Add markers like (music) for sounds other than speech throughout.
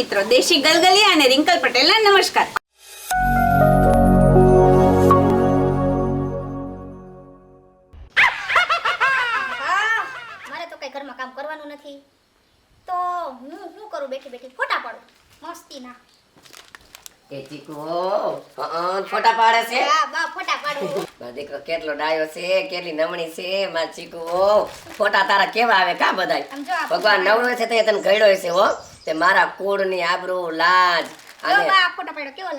મિત્રો દેશી ગલગલિયા અને રિંકલ પટેલના નમસ્કાર. મારે તો કઈ ઘરમાં કામ કરવાનું નથી. તો હું શું કરું? બેઠી બેઠી ફોટા પાડું. મસ્તીના. એ ચીકુ ફોટા પાડે છે? હા બા ફોટા પાડું. દીકરો કેટલો ડાયો છે કેટલી નમણી છે મા ચીકુ ફોટા તારા કેવા આવે? કા બધાય? ભગવાન નવરો છે તે તને ઘડ્યો છે હો. તે મારા કુળની આબરૂ લાજ અને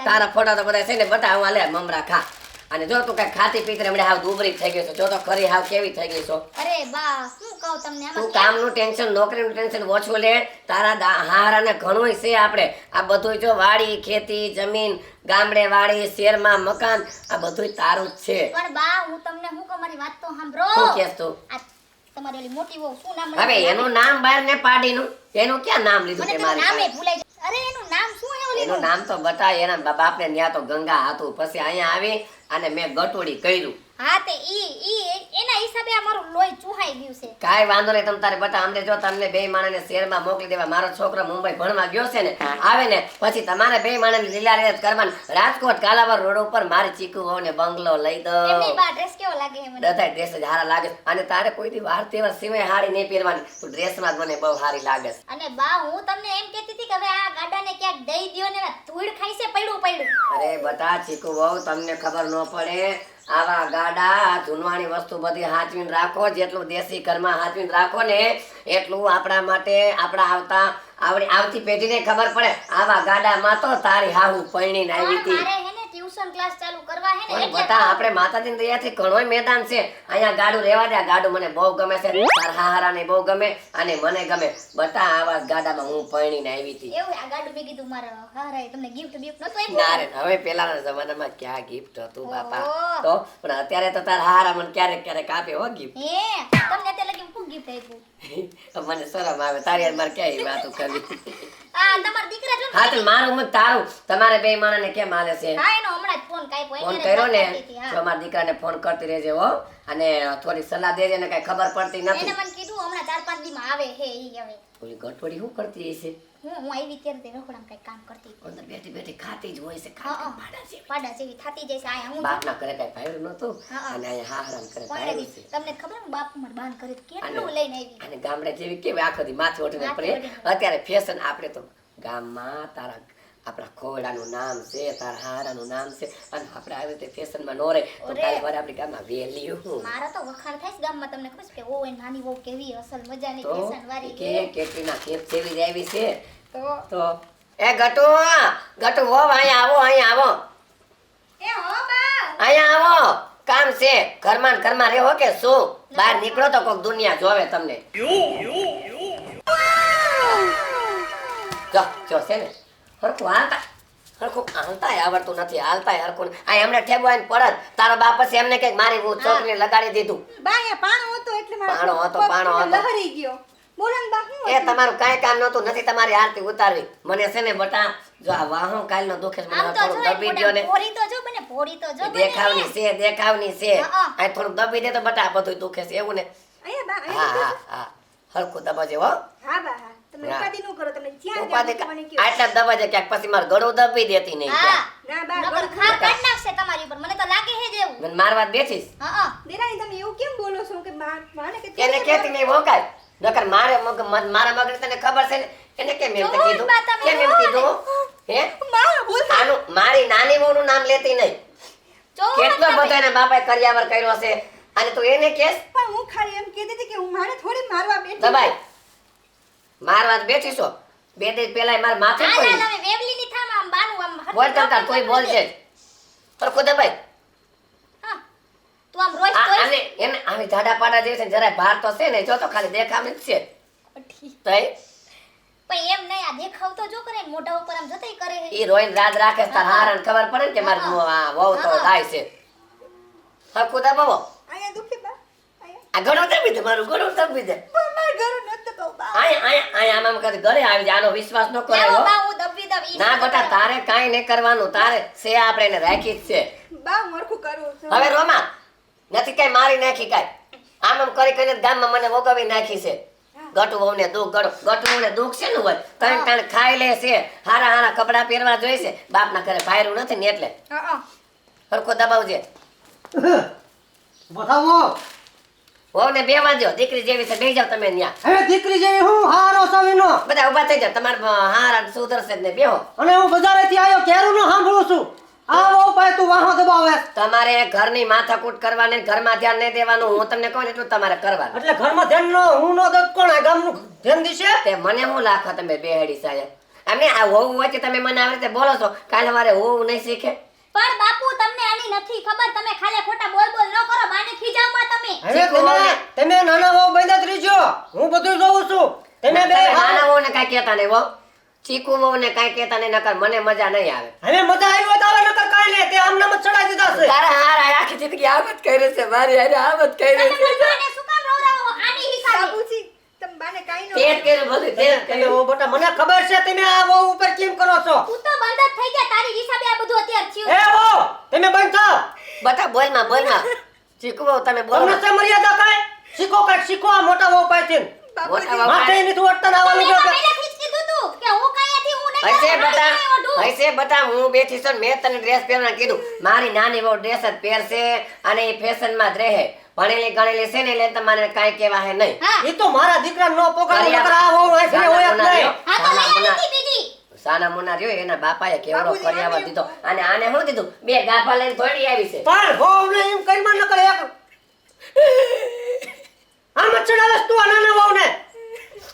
તારા ફોટા તો બધા છે ને બતાવ હું હાલે મમરા ખા. અને જો તું કઈ ખાતી પીતી હમણાં હાવ દુબળી થઈ ગઈ છો. જો તો ખરી હાવ કેવી થઈ ગઈ છો. અરે બા શું કહું તમને તું કામનું ટેન્શન નોકરીનું ટેન્શન ઓછું લે. તારા દા- હારાને ઘણું છે આપણે. આ બધું જો વાડી ખેતી જમીન ગામડે વાડી શહેરમાં મકાન આ બધું તારું જ છે. પણ બા હું તમને શું કહું મારી વાત તો સાંભળો. શું કહેશ તું? આ તમારી ઓલી મોટી વહુ શું નામ હવે એનું નામ બહાર ને પાડીનું. એનું ક્યાં નામ લીધું મને તે તો મારી નામે ભૂલાઈ જાય અરે એનું નામ શું હે ઓલી એનું નામ તો બતાય એના બાપ બાપને ન્યા તો ગંગા હતું પછી અહીંયા આવી અને મેં ગટોડી કર્યું. હા તે ઈ ઈ એના હિસાબે અમારું લોહી ચૂહાઈ ગયું છે. કાઈ વાંધો નહીં તમ તારે બતા અમને જો તમને બે માણસને શહેરમાં મોકલી દેવા. મારો છોકરો મુંબઈ ભણવા ગયો છે ને આવે ને પછી તમારે બે માણસને લીલા રેત કરવાનું. રાજકોટ કાલાવર રોડ ઉપર મારી ચીકુ વહુને બંગલો લઈ દો. એમની બા ડ્રેસ કેવો લાગે મને? બધા ડ્રેસ જ હારા લાગે અને તારે કોઈ દી વાર તહેવાર સિવાય હારી નહીં પહેરવાની. તું ડ્રેસમાં જ મને બહુ હારી લાગે અને બા હું તમને એમ કહેતી હતી કે હવે આ ગાડાને ક્યાંક દઈ દયો ને ધૂળ ખાઈ છે પડ્યું પડ્યું અરે બતા ચીકુ બહુ તમને ખબર ન પડે. આવા ગાડા ધૂનવાની વસ્તુ બધી હાચવીને રાખો જેટલું દેશી ઘરમાં હાચવીને રાખો ને એટલું આપણા માટે આપણા આવતા આવડી આવતી પેઢીને ખબર પડે. આવા ગાડામાં તો તારી હાહુ પૈણીને આવી હતી. ટ્યુશન ક્લાસ ચાલુ કરવા હે ને એટલે બતા આપણે માતાજીની દયાથી ઘણોય મેદાન છે. અહીંયા ગાડું રહેવા દે આ ગાડું મને બહુ ગમે છે. તારા હાહારાને બહુ ગમે અને મને ગમે. બતા આવા ગાડામાં હું પરણીને આવી હતી. એવું આ ગાડું મે કીધું મારા હારાએ તમને ગિફ્ટ બિફ્ટ નતો ના રે હવે પેલાના જમાનામાં ક્યાં ગિફ્ટ હતું બાપા? તો? પણ અત્યારે તો તારા હારા મને ક્યારેક ક્યારેક આપે હો ગિફ્ટ એ તમને અત્યારે લગી હું ગિફ્ટ આપ્યું (laughs) મને શરમ આવે તારી મારે ક્યાં વાતો કરવી? તમારા દીકરા જો ને હા તો મારું મત તારું. તમારે બે માણસને કેમ હાલે છે? હા એનો હમણાં જ ફોન ફોન કર્યો ને તો મારા દીકરાને ફોન કરતી રહેજે હો. અને થોડી સલાહ દેજે ને કઈ ખબર પડતી એને નથી મને કીધું હમણાં ચાર પાંચ દીમાં આવે હે ઈ હવે. ઓલી ગટવડી શું કરતી હશે હું હું આવી ત્યારે તે રખોડામાં કઈ કામ કરતી. અંદર બેઠી બેઠી ખાતી જ હોય છે ખાતી પાડા જેવી. પાડા જેવી ખાતી જાય છે. આ હું બાપના કરે કઈ ફાયર નતું. અને અહીંયા હા હરામ કરે ફાયર છે. તમને ખબર હું બાપ માર બાન કરે કેટલું લઈને આવી? અને ગામડે જેવી કેવી આખો દી માથે ઓઢીને માથે અત્યારે ફેશન આપણે તો ગામમાં તારા આપણા ખોડાનું નામ છે તારા હારાનું નામ છે અને આપણે આવી રીતે ફેશનમાં નો રહે તો કાલે વાર આપણી ગામમાં વેલ્યુ મારા તો વખાણ થાય છે ગામમાં તમને ખબર છે કે ઓય નાની વહુ કેવી અસલ મજાની ફેશન વાળી કે કેટલીના કેપ જેવી જ છે તો તો એ ગટુ ગટુ હો અહીં આવો અહીંયા આવો એ હો બા અહીં આવો કામ છે ઘરમાં ઘરમાં રહેવો કે શું બહાર નીકળો તો કોક દુનિયા જોવે તમને જો જો છે ને હરખું હાલતા હરખું હાલતાય આવડતું નથી હાલતાય હરખું. આ એમને ઠેબો આવીને પડત તારો બાપ પછી એમને કંઈક મારી હું. લગાડી દીધું. બા પાણો હતો એટલે પાણો હતો, પાણો હતો. લહરી ગયો. બોલો ને બા શું એ તમારું કાંઈ કામ નહોતું નથી તમારી આરતી ઉતારવી. મને છે ને બટા જો આ વાહો દુખે મને થોડુંક જો દબી દ્યો ને ભોરી તો જો બને ભોરી તો જો દેખાવની છે દેખાવની છે. આ દબી દે તો બટા બધું દુખે છે એવું ને? અહીંયા હા હા હા. હરખું દબાજે હો. હા બા. તમે ઉપાધી ન કરો તમે જ્યાં ઉપાધી આટલા દબાજે ક્યાંક પછી માર ગળો દબી દેતી નહીં હા. ના બા નકર ખા કાઢ નાખશે તમારી ઉપર. મને તો લાગે હે જેવું મને મારવા બેઠીસ હા હા. દેરાણી તમે એવું કેમ બોલો છો? કે માને કે એને કેતી નહીં ભોંકાય નકર મારે મગ મારા મગજ તને ખબર છે ને? એને કેમ એમ કીધું? કેમ એમ કીધું? હે? મારો બોલ. આનું મારી નાની વહુનું નામ લેતી નહીં. કેટલો બધો એના બાપાએ કર્યાવર કર્યો છે અને તું એને કેસ પણ હું ખાલી એમ કહેતી હતી કે હું મારે થોડી મારવા બેઠી દબાઈ મારવા જ બેઠી છો. બે દિવસ પહેલા માર માથે ના પડી. ના તમે વેવલી ની થામ આમ બાનું આમ બોલ તમતાર કોઈ બોલ છે સરખું દબાઈ હા તું આમ રોજ આ- અને એને આવી જાડા પાડા જેવી છે જરાય બહાર તો છે ને જો તો ખાલી દેખાવ જ છે. તઈ? પણ એમ નહીં આ દેખાવ તો જો કરે મોઢા ઉપર આમ જતઈ કરે એ રોઈન રાજ રાખે તાર હારણ ખબર પડે ને કે મારું આ વહુ તો થાય છે. હરખું દબાવો અહીંયા દુખી બા અહીંયા આ ઘણું દબી દે મારું ઘણું દબી દે પણ મારે ઘરું કહું બા આયા આયા આયા આમ આમ કરે ઘરે આવી જાય આનો વિશ્વાસ ન કરે હો. બા હું દબી દબ ઈ ના બેટા તારે કાંઈ નહીં કરવાનું તારે છે આપણે એને રાખી જ છે. બા હું કરું છું. હવે રોમા નથી કઈ મારી નાખી કાંઈ? આમ આમ કરી કરીને ગામમાં મને વગાવી નાખી છે. હા. ગટુ વહુને દુઃખ છે ને હોય? ત્રણ ત્રણ ખાઈ લે છે હારા હારા કપડાં પહેરવા જોઈએ છે. બાપના ઘરે ભાયરું નથી ને એટલે. હા, હા. દબાવજે. બતાવો વહુને બેવા દ્યો દીકરી જેવી છે બેહી જાવ તમે ન્યા. હવે દીકરી જેવી હું હારો સવીનો બધા ઊભા થઈ જાવ તમારે હારા સુધરશે ને બેહો. અને હું બજારેથી આવ્યો કેરું નો સાંભળું છું. આવો ભાઈ તું વાહો દબાવે તમારે ઘરની માથાકૂટ કરવાની ઘરમાં ધ્યાન નહીં દેવાનું હું તમને કહું એટલું તમારે કરવાનું. એટલે ઘરમાં ધ્યાન નો હું નો દત કોણ આ ગામનું ધ્યાન દીશે? તે મને હું લાખો તમે બેહડી સાહેબ. એમને આ હોવું વચ્ચે તમે મને આવી રીતે બોલો છો કાલે વારે હોવું નહીં શીખે. પણ બાપુ તમને આની નથી ખબર. તમે ખાલી ખોટા બોલ બોલ ન કરો બાને ખીજાવમાં તમે. અરે તમે તમે નાના બહુ બંધા ત્રીજો હું બધું જોઉં છું. તમે બે નાના વહુને કાઈ કહેતા નહીં હો. ચીકુ વહુને કાઈ કહેતા નહીં નકર મને મજા નહીં આવે. હવે મજા આવી તો આવે નકર કાઈ નહીં. તે આમ નામ જ ચડાઈ દીધા છે. તારા હાર આખી જિંદગી જ કરી છે. મારી હારે જ કરી છે મારી બાને શું કામ રોવરાવો આની હિસાબે બાપુજી તમે બાને કાંઈ ન તે જ કર્યું બધું તે જ તમે કર્યું મને ખબર છે તમે આ વહુ ઉપર કેમ કરો છો? તું તો બંધ જ થઈ ગયા તારી હિસાબે આ બધું અત્યારે થયું. એ વહુ તમે બંધ થાવ. બધા બોલમાં બોલમાં ચીકુ વહુ તમે બોલો. તમને છે મર્યાદા કાંઈ? શીખો કાંઈક શીખો આ મોટા વહુ પાસેથી. માથે પાસે- નથી વટતા આવવાનું જો તો કે? કીધું તું કે હું કાંઈથી હું નહીં હશે બટા મારી હશે બટા હું બેઠી છું મેં તને ડ્રેસ પહેરવાનું કીધું. મારી નાની બહુ ડ્રેસ જ પહેરશે અને એ ફેશનમાં જ રહે. ભણેલી ગણેલી છે ને એટલે તમારે કાંઈ કહેવા હે. નહીં ઈ તો મારા દીકરા નો પોકાર નકર આ વહુ હોય છે હોય નહીં. હા તો લઈ આવી બીજી. સાના મુના રહ્યો એના બાપાએ કેવડો કર્યાવા દીધો. અને આને શું કીધું બે ગાભા લઈને દોડી આવી છે. પણ વહુ ને એમ કઈ માં નકર એક. આ જ ચડાવેસ તું આ નાના ને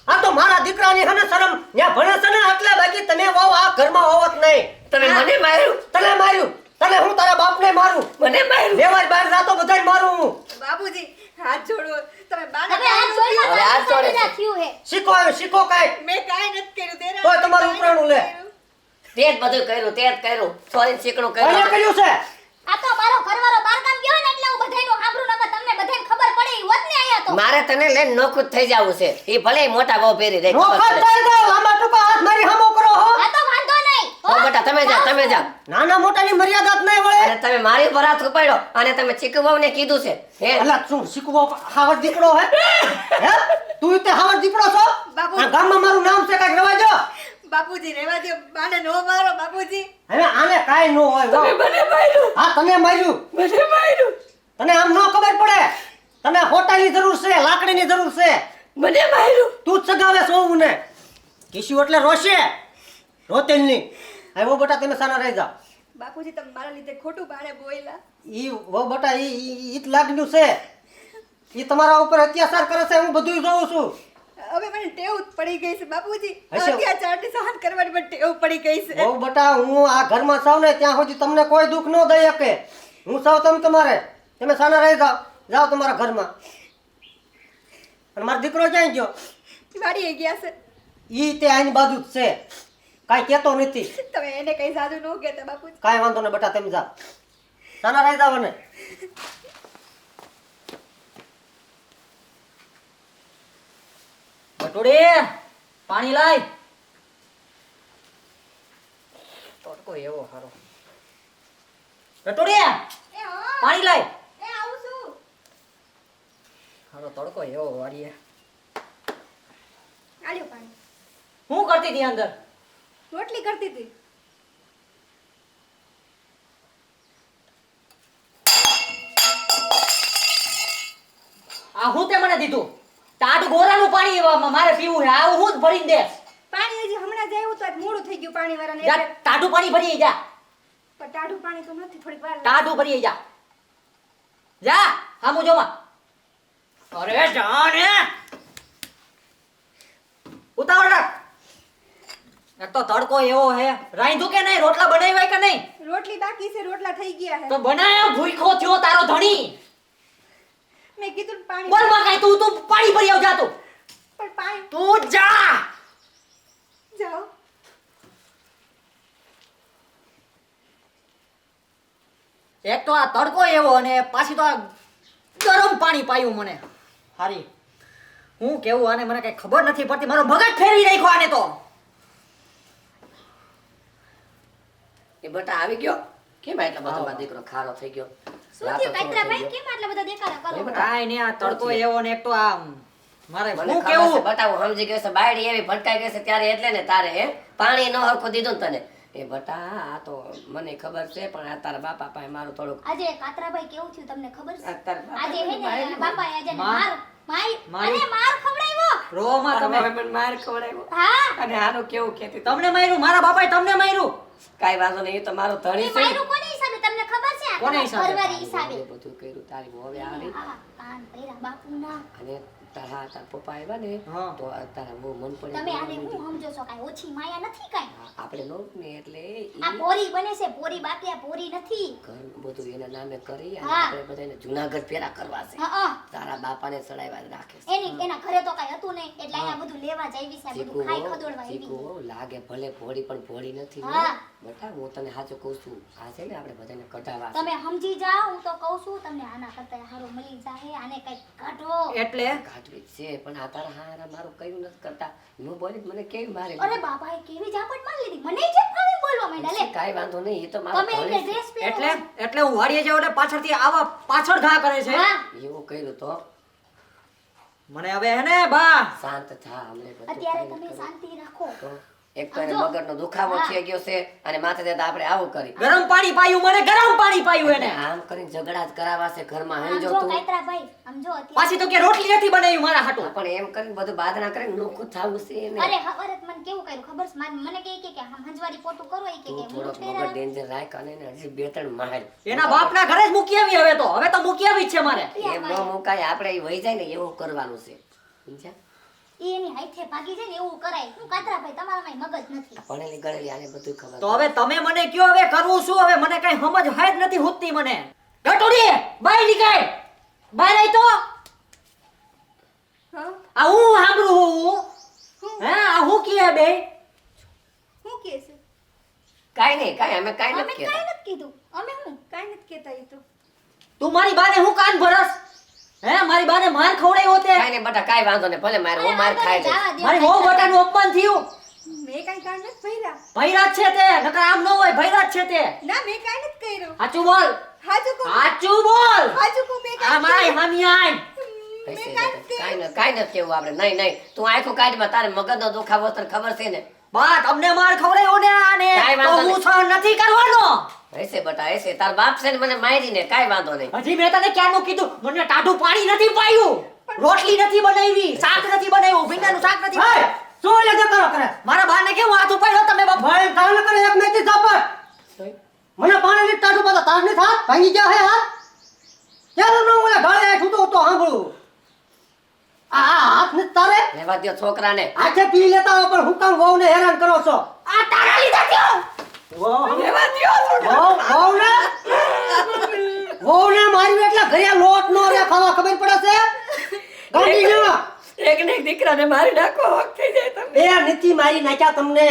આ તો મારા દીકરાની હને શરમ. ન્યા ભણે છે ને એટલે બાકી તમે વાવ આ ઘરમાં હોવત નહીં. તમે મને માર્યું? તને માર્યું તને હું તારા બાપને મારું મને માર્યું લેવાય બહાર જાતો બધાય મારું હું બાપુજી હાથ જોડો તમે બાને હવે આ કાંઈ જોઈ લો હવે આ તમારી જોડે સાથે છે. થયું હે શીખો આવ્યું શીખો કાંઈક મેં કાંઈ નથી કર્યું તેરા તોય તમારું ઉપરાણું લે. તે જ બધું કર્યું તે જ કર્યું. સોરી શીકણું કર્યું. કર્યું છે? આ તો મારો ઘરવાળો બારગામ ગયો ને એટલે હું બધાયનું સાંભળું નકર તમને બધાયને ખબર પડે ઈ હોત ને આયા તો. મારે તને લઈને નોખું જ થઈ જાવું છે. એ ભલે મોટા બહુ પહેરી દે ખબર થઈ જાવ આમાં તો હાથ મારી હમો કરો હો. આ તો વાંધો નહીં. ઓ બેટા તમે જા તમે જા નાના મોટાની મર્યાદા જ નહીં વળે. અને તમે મારી પર હાથ ઉપાડ્યો અને તમે ચીકુ ને કીધું છે. હે? અલા શું શીખવો હાવર દીકરો હે? હે? તું તે હાવર દીકરો છો? બાપુ. ગામમાં મારું નામ છે કાક રવા દો બાપુજી રહેવા દો બાને નો મારો બાપુજી. હવે આને કાંઈ ન હોય તમે મને માર્યું. હા તમે માર્યું. મને માર્યું. તને આમ ન ખબર પડે? તને હોટાની જરૂર છે લાકડીની જરૂર છે. મને માર્યું. તું જ સગાવે છો ને કિશુ એટલે રોશે. રોતેલની. હવે બેટા તમે સાના રહી જાઓ. બાપુજી તમે મારા લીધે ખોટું બાને બોયલા ઈ વો બેટા ઈ ઈ- ઈ જ લાગ્યું છે. ઈ તમારા ઉપર અત્યાચાર કરે છે હું બધું જોઉં છું. હવે મને ટેવ પડી ગઈ છે બાપુજી. અત્યાચારની સહન કરવાની પણ ટેવ પડી ગઈ છે. બહુ બટા હું આ ઘરમાં સૌ ને ત્યાં સુધી તમને કોઈ દુઃખ ન દઈ શકે. હું સૌ તમે તમારે. તમે સાના રહી જાઓ. જાઓ તમારા ઘરમાં. અને મારો દીકરો ક્યાં ગયો? વાડીએ ગયા છે. ઈ તે આની બાજુ જ છે. કાઈ કહેતો નથી. તમે એને કઈ સાધુ ન કહેતા બાપુજી. કાઈ વાંધો ન બટા તમે જાઓ. સાના રહી જાઓ ને બટુડી પાણી લાય. તડકો એવો હારો. બટુડી પાણી લાય. હારો તડકો એવો વાડીએ આલ્યો પાણી. હું કરતી હતી અંદર? રોટલી કરતી હતી. આ હું તે મને દીધું? ટાઢ ગોરાનું પાણી એવામાં મારે પીવું છે. આવું હું જ ભરીને દે. પાણી હજી હમણાં જ આવ્યું તો મોડું થઈ ગયું પાણી વાળાને જા એટલે. પાણી ભરી જા. પણ ટાઢું પાણી તો નથી થોડીક વાર લાગે. ભરી જા. જા હામું જોમાં અરે જાને ઉતાવળ રાખ. એક તો તડકો એવો હે. રાંધું કે નહીં? રોટલા બનાવ્યા કે નહીં? રોટલી બાકી છે રોટલા થઈ ગયા હે. તો બનાયો ભૂખો થયો તારો ધણી. મેં કીધું પાણી બોલમાં કાંઈ તું તું પાણી ભરી આવ જાતો પણ પાણી તું જા. જાઓ. એક તો આ તડકો એવો અને પાછી તો આ ગરમ પાણી પાયું મને. હારી. હું કેવું આને મને કઈ ખબર નથી પડતી. મારો મગજ ફેરવી નાખ્યો આને તો. એ બટા આવી ગયો. કેમ એટલો બધો મારો દીકરો ખારો થઈ ગયો? શું થયું? કાતરા કેમ આટલા બધા દેખાડા કરો એ નહીં આ તડકો એવો ને એક તો આ મારે મને ખબર છે કેવું? બટા સમજી ગયો છે? બાયડી એવી ભટકાઈ ગઈ છે ત્યારે એટલે ને તારે હે? પાણી ન હરખું દીધું ને તને. એ બટા આ તો મને ખબર છે પણ આ તારા બાપા પાસે મારું થોડુંક આજે કાતરાભાઈ કેવું થયું તમને ખબર છે? આ તારા બાપા આજે હે ને એના આજે માર. માર માર મારી. માર ખવડાવ્યો! રોમાં તમે માર ખવડાવ્યો. હા. અને આનું કેવું કેતી તમને માર્યું મારા બાપાએ તમને માર્યું. કાંઈ વાંધો નહીં એ તો મારો એ ધણી છે. માર્યું કોની હિસાબે? તમને ખબર છે? કોને હિસાબે? ઘરવાળી હિસાબે. બધું કર્યું તારી હવે આવી. હા, કાન પૈરા બાપુના. અને તારા તાર પપ્પા આવ્યા ને તો આ તારા બહુ મન પડે તમે આને હું સમજો છો કાઈ? ઓછી માયા નથી કાઈ? આપણે નો ને એટલે આ પોરી બને છે પોરી બાકી આ પોરી નથી. ઘર બધું એના નામે કરી અને આપણે બધાને જુનાગઢ ફેરા કરવા છે. હા હા. તારા બાપાને સડાવ્યા રાખે છે. એની એના ઘરે તો કાઈ હતું નહીં એટલે અહીંયા બધું લેવા જ આવી છે બધું ખાઈ હો, ખદોડવા આવી લાગે ભલે ભોળી પણ ભોળી નથી હો. બેટા હું તને સાચું કહું છું. આ છે ને આપણે બધાને કઢાવા તમે સમજી જાઓ હું તો કહું છું તમને આના કરતા હારું મળી જાય આને કઈ કાઢો. એટલે? કાઢવી છે પણ આ તારા હારા મારું કયું નથી કરતા. હું બોલી મને કેવી મારે અરે બાબાએ કેવી ઝાપટ મારી લીધી? મને જે ફાવે બોલવા માંડ્યા? લે. કાઈ વાંધો નહીં એ તો મારો તમે એટલે ડ્રેસ પહેરો. એટલે એટલે હું વાડીએ જાઉં એટલે પાછળથી આવા પાછળ ઘા કરે છે? એવું કર્યું તો? મને હવે હે ને બા. શાંત થા અમને અત્યારે તમે શાંતિ રાખો. એક તો એને સમજો. દુખાવો થઈ ગયો છે અને માથે દેતા આપણે આવું કરી. ગરમ પાણી પાયું મને ગરમ પાણી પાયું એને. આમ કરીને ઝઘડા જ કરાવા છે ઘરમાં સમજો તું. કાયત્રાભાઈ આમ જો પાછી તો કે રોટલી નથી બનાવી મારા હાટુ. પણ એમ કરીને બધું બાદના કરીને નોખું થાવું છે એને. અરે હવરત મને કેવું કર્યું ખબર છે? મને કહે કે કે હંજવારી પોતું કરો એ કે કે હું ફેરા ડેન્જર રાખ અને એને હજી બે ત્રણ માર. એના બાપના ઘરે જ મૂકી આવી હવે તો. હવે તો મૂકી આવી જ છે મારે. એમ ન મુકાય આપણે વહી જાય ને એવું કરવાનું છે. સમજ્યા? ઈ એની હાથે ભાગી જાય ને એવું કરાય. હું કાતરાભાઈ તમારામાં મગજ નથી. આ ભણેલી ગણેલી આને બધું ખબર તો હવે તમે મને કયો હવે કરવું શું? હવે મને કઈ સમજ હાય જ નથી હોતી મને. ગટોડી બાય નીકળ. બાય નહીં તો. આ હું સાંભળું હું? હે? આ હું કીએ બે? શું કે છે? કાંઈ નહીં કાઈ અમે કાંઈ નથી કીધું. અમે હું? કાંઈ નથી કહેતા એ તો. તું મારી બાને હું કાન ભરસ? હે મારી બાને માર ખવડાવ્યો તે. કાઈ નહીં બટા કાઈ વાંધો ને ભલે મારે હું માર ખાય દે મારી બહુ બટાનું અપમાન થયું. મે કાઈ કાંઈ નથી ભૈરા ભૈરા છે તે નકર આમ ન હોય ભૈરા છે તે. ના મે કાઈ નથી કર્યો. હાચું બોલ. હાચું કો હાચું બોલ. હાચું કો મે કાઈ આ મારી મામી આય કાઈ ન કાઈ ન- કેવું આપણે. નહીં નહીં. તું આખું કાઢમાં તારે મગજનો દુખાવો તને ખબર છે ને? બા તમને માર ખવડાવ્યો ને આને તો હું સહન નથી કરવાનો. હશે બટા એસે. તાર બાપ છે ને મને મારીને કાંઈ વાંધો નહીં. હજી મેં તને ક્યારનું કીધું? મને ટાઢું પાણી નથી પાયું. રોટલી નથી બનાવી શાક નથી બનાવ્યું ભીંડાનું શાક નથી ભાઈ. શું એટલે કરો કરે? મારા બાને કેવું હાથ ઉપાડ્યો તમે બાપ? ભાઈ તાલ કરે એક મેચી ઝાપટ મને પાણી ની ટાઢું પાતા તારની થાત? ભાંગી ગયા હે હાથ ચાલો નો ઓલા ગાળે છૂટો તો સાંભળું. આ આ હાથ ને તારે? લેવા દ્યો છોકરાને. આખે પી લેતા હો પણ હું કામ વહુને હેરાન કરો છો? આ તારા લીધા થયો? વહુ વહુ ને વહુને માર્યું એટલે ઘરે લોટ નો રે ખાવા ખબર પડે છે? ગાંધી જેવા એક ને દીકરાને મારી નાખો હક થઈ જાય તમે એ નથી મારી નાખ્યા તમને.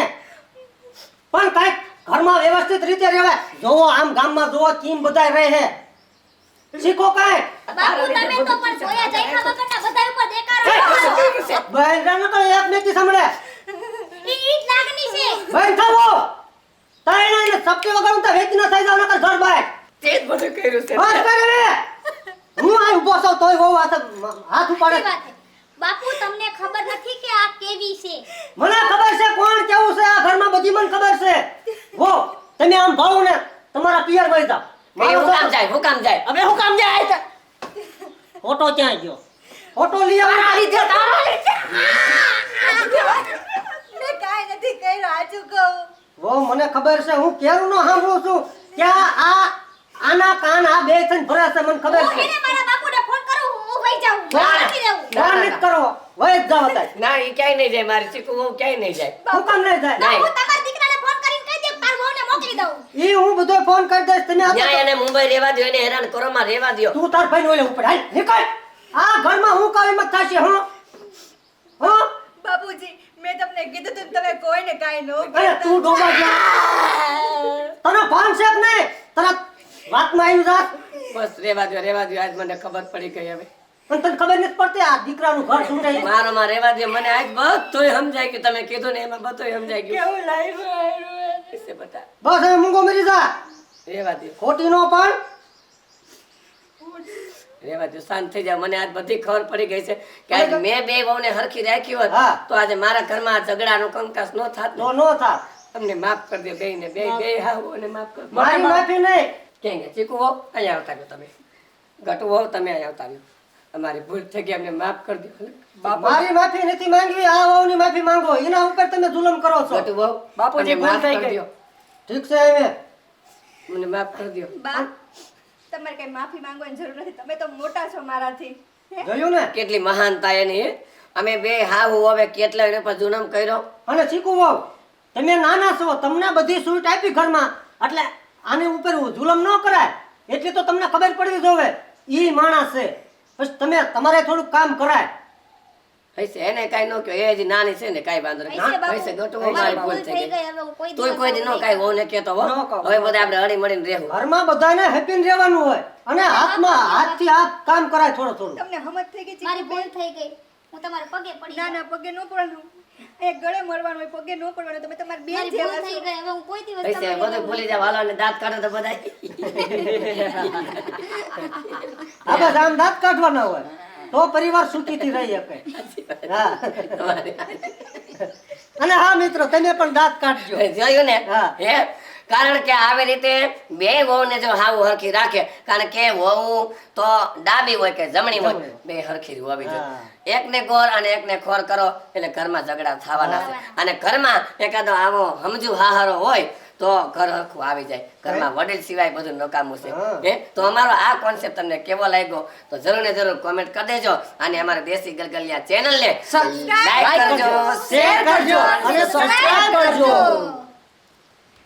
પણ કાંઈક ઘરમાં વ્યવસ્થિત રીતે રહેવાય. જોવો આમ ગામમાં જોવો કેમ બધાય રહે છે. શીખો કાંઈ. બાપુ તમે તો પણ જોયા જાય વગરના બધા ઉપર દેકારો બહેન રાનો તો એક મેથી સાંભળે. ઈ ઈ જ છે. બહેન થવો તાઈ ના એને સપટી વગાડું તો વેચ ન થઈ જાવ નકર ઘર બાય. તે જ બધું કર્યું છે. બસ કરે રે. હું આ ઊભો છું તોય બહુ હાથ હાથ ઉપાડે. બાપુ તમને ખબર નથી કે આ કેવી છે? મને ખબર છે કોણ કેવું છે આ ઘરમાં બધી મને ખબર છે. હો તમે આમ ભાવ ને તમારા પિયર ભાઈ જાવ એ હુકામ જાય હું કામ જાય? અમે હું કામ જાય? ફોટો ક્યાં ગયો? ફોટો લઈ આવો. લીધે તારા લીધે. મેં કાઈ નથી કર્યું હાજુ કહું. વો મને ખબર છે હું કેવું નો સાંભળું છું. ક્યાં આ આના કાન આ બે થઈને ભરા છે મને ખબર છે. એને મારા બાપુને ફોન કરું હું વઈ જાઉં ફોન ના, કરો જ જાવ તાય ના ઈ ક્યાંય નહીં જાય મારી ચીકુ હું ક્યાંય નહીં જાય. હું કામ નહીં જાય. હું તમારા દીકરાને ફોન કરીને કહી દે તાર વહુને મોકલી દઉં. ઈ હું બધો ફોન કરી દઈશ તમે આ એને અને મુંબઈ રહેવા દો એને હેરાન કરો માં રહેવા દ્યો. તું તાર ભાઈને ઓલે ઉપર હાલ નીકળ. આ ઘરમાં હું કાવી મત થશે હું. હું. બાપુજી મેં તમને કીધું તું તમે કોઈને કાઈ નો અરે તું ડોબા જા. તને ભાન છે ને તને વાતમાં આવ્યું જાત બસ રેવા દે રેવા દે આજ મને ખબર પડી ગઈ હવે. પણ તને ખબર નથી પડતી આ દીકરાનું ઘર શું થાય મારો માં રેવા દે મને આજ બધુંય સમજાય ગયું. તમે કીધું ને એમાં બધુંય સમજાય ગયું. કેવું લાગ્યું? બતા. બસ હવે મૂંગો મરી જા. રેવા દે ખોટી નો પણ. રેવા દો શાંત થઈ જાય મને આજ બધી ખબર પડી ગઈ છે કે આજ મેં બે વહુને હરખી રાખી હોત તો આજે મારા ઘરમાં આ ઝઘડાનો કંકાસ ન થાત નો. નો થા તમને માફ કરી દો બેયને. બે બે હાવ માફ કરી મારી માફી નહીં. ક્યાં ગયા ચીકુ વહુ? અહીંયા આવતા રહ્યો તમે. ગટુ વહુ તમે અહીંયા આવતા રહ્યો. અમારી ભૂલ થઈ ગઈ અમને માફ કરી દો. મારી માફી નથી માંગવી આ વહુની માફી માંગો. એના ઉપર તમે જુલમ કરો છો. ગટુ વહુ બાપુજી, ભૂલ થઈ ગઈ. ઠીક છે હવે મને માફ કરી દો. બા તમારે કઈ માફી માંગવાની જરૂર નથી. તમે તો મોટા છો મારાથી? જોયું ને? કેટલી મહાનતા એની અમે બે હા હું હવે કેટલા એને પર જુલમ કર્યો? અને ચીકુ વાવ તમે નાના છો તમને બધી સૂટ આપી ઘરમાં. એટલે આની ઉપર જુલમ ન કરાય. એટલી તો તમને ખબર પડવી જોવે. ઈ માણસ છે. પછી તમે તમારે થોડું કામ કરાય. હશે એને કાંઈ નો કયો એ જ નાની છે ને કાંઈ વાંધો નહીં. હશે. હશે મારી ભૂલ થઈ ગઈ. ગઈ હવે કોઈ તોય કોઈ દી ન કાંઈ ને કહેતો હો હવે બધા આપણે હળી મળીને રહેવું. ઘરમાં બધાને હેપી રહેવાનું હોય. અને હાથમાં હાથથી હાથ કામ કરાય થોડો થોડો. તમને સમજ થઈ ગઈ મારી ભૂલ થઈ ગઈ. હું તમારા પગે પડી ના ના પગે નો પડવાનું. એ ગળે મળવાનું હોય પગે ન પડવાનું તમે તમારી બેન જેવા થઈ છો. હવે હું કોઈ દિવસ હશે બધું ભૂલી જાવ હાલો ને દાંત કાઢો તો બધા આ બધા આમ દાંત કાઢવાના હોય. તો પરિવાર સુખીથી રહી શકે. હા. અને હા મિત્રો તમે પણ દાંત કાઢજો. જોયું ને? હે. કારણ કે આવી રીતે બે વહુને જો હાવ હરખી રાખે કારણ કે વહુ તો ડાબી હોય કે જમણી હોય બે હરખી હોવી જોઈએ. એકને ગોર અને એકને ખોર કરો એટલે ઘરમાં ઝઘડા થવાના છે. અને ઘરમાં એકાદો આવો સમજુ હાહારો હોય તો ઘર હરખું આવી જાય. ઘરમાં વડીલ સિવાય બધું નકામું છે. હે. તો અમારો આ કોન્સેપ્ટ તમને કેવો લાગ્યો? તો જરૂર ને જરૂર કોમેન્ટ કરી દેજો અને અમારે દેશી ગલગલિયા ચેનલ ને લાઈક કરજો શેર કરજો અને સબસ્ક્રાઇબ કરજો.